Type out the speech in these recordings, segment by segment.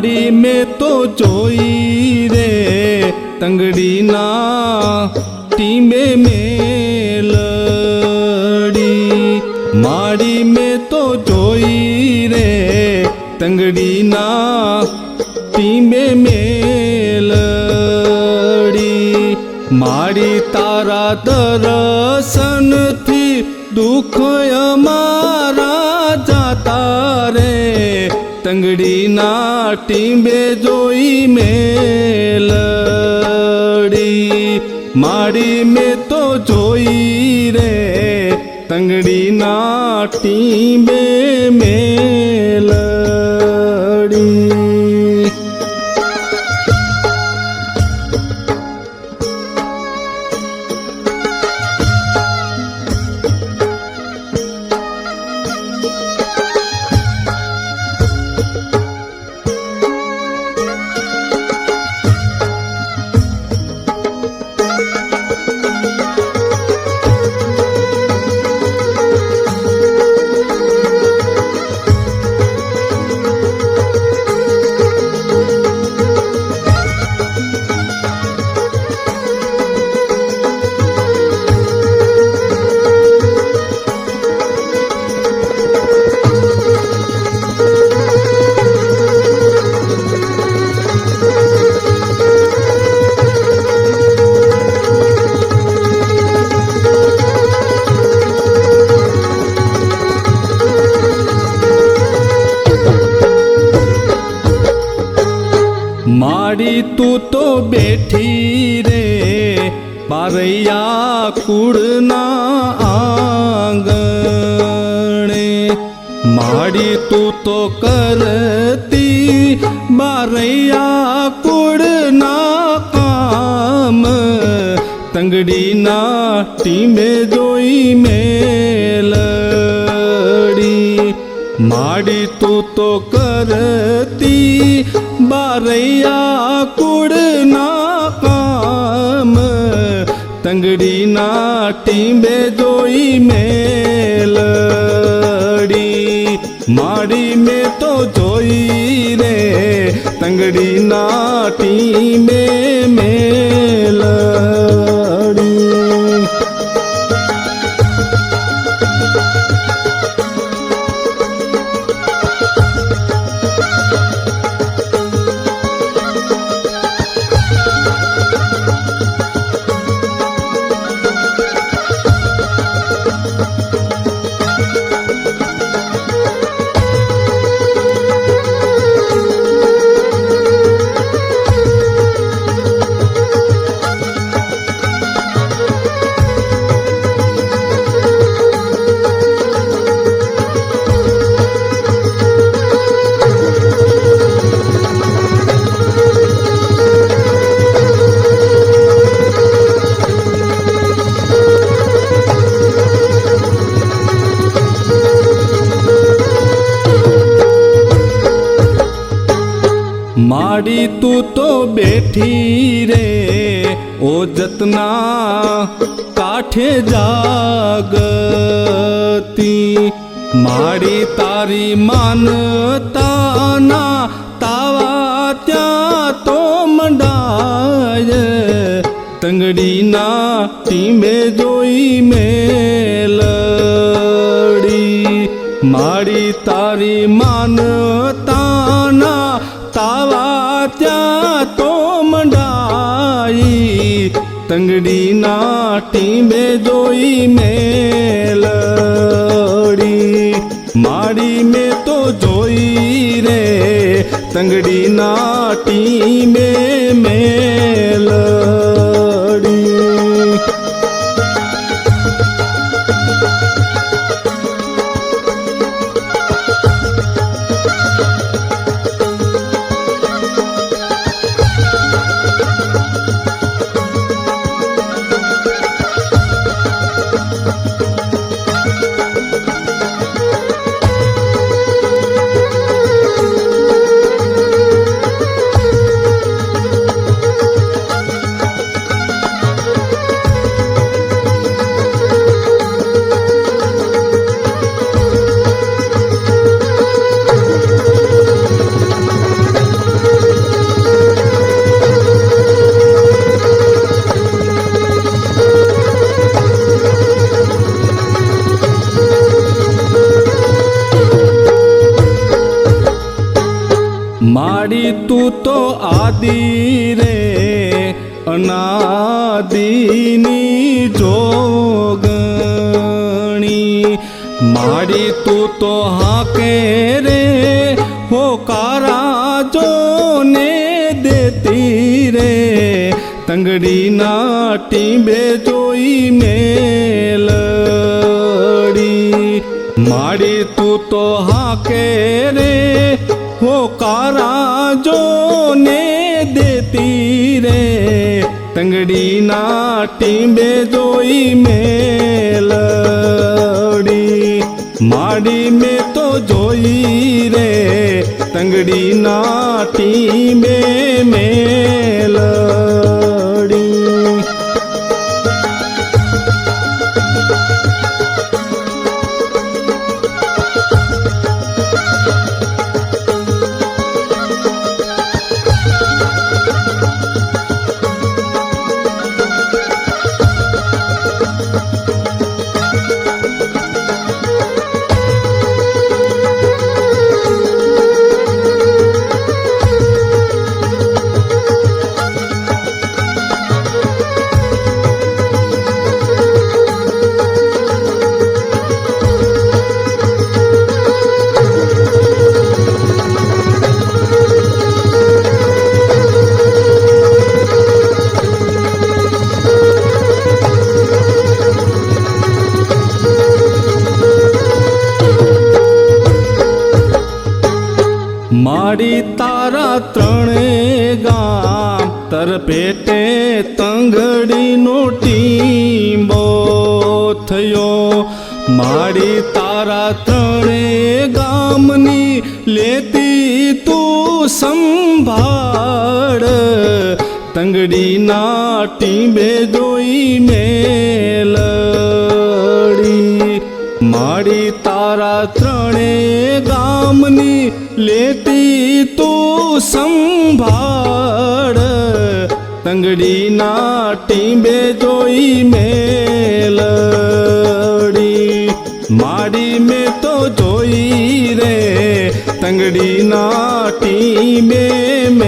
માડી મેં તો જોઈ રે. તંગડીના ટીમે મેલડી માડી મેં તો જોઈ રે. તંગડીના ટીમે મેલડી માડી તારા દર્શનથી દુઃખ અમારા તંગડીના ટીંબે જોઈ મેલડી. માડી મેં તો જોઈ રે તંગડીના ટીંબે માડી તું તો બેઠી રે પારૈયા કુળના આંગણે. માડી તું તો કરતી બારૈયા કુળના કામ, તંગડીના ટીમે જોઈ મેલડી માડી તું તો કરતી, બારૈયા કુળના કામ તંગડીના ટીમે જોઈ મેલડી. માડી મેં તો જોઈ રે, તંગડીના ટીંબે બેઠી રે, ઓ જતના કાઠે જાગતી. મારી તારી માનતાના તાવા ત્યાં તો મંડાય. તંગડીના ટીમે જોઈ મેલડી. મારી તારી માનતાના તાવા ત્યાં મંડાઈ તંગડીના ટીમે જોઈ મેલડી. માડી મેં તો જોઈ રે. તંગડીના ટીમે મેલડી. આદિ રે અનાદિની જોગણી. માડી તું તો હાકે રે હોકારા જો ને દેતી રે. તંગડીના ટીંબે જોઈ મેલડી. માડી તું તો હાકે રે હોકારા જો ને દેતી રે તંગડીના ટીંબે જોઈ મેલડી. માડી મેં તો જોઈ રે તંગડીના ટીંબે મેલડી માડી તારા ત્રણે ગામ તર પેટે તંગડીનો ટીંબો થયો. મારી તારા ત્રણે ગામની લેતી તું સંભાળ. તંગડીના ટીંબે જોઈ મેલ મારી તારા ત્રણે ગામની લેતી સંભાળ. તંગડીના ટીંબે જોઈ મેલડી. માડી મેં તો જોઈ રે તંગડીના ટીંબે મેલડી.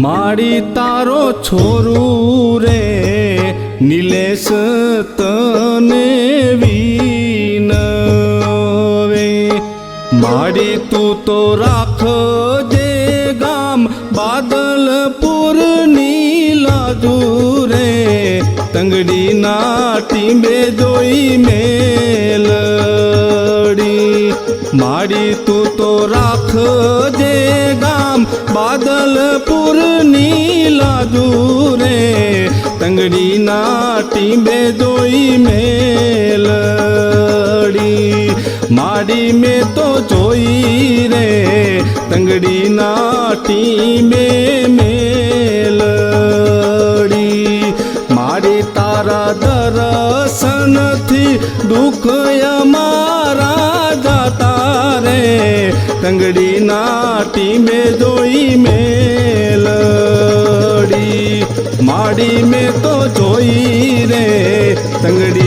માડી તારો છોરું રે, નિલેશ તને વિનવે. માડી તું તો રાખ જે ગામ બાદલપુર નીલાજુ રે. તંગડીના ટીમે જોઈ મેલડી માડી તું તો રાખ જે ગામ બાદલપુર લાજુ રે. તંગડીના ટીમે જોઈ મેલડી. માડી મેં તો જોઈ રે, તંગડીના ટીમે મેલડી. માડી તારા દર્શનથી દુઃખ અમારા તંગડીના ટીમે જોઈ મેલડી માડી મેં તો જોઈ રે તંગડીના ટી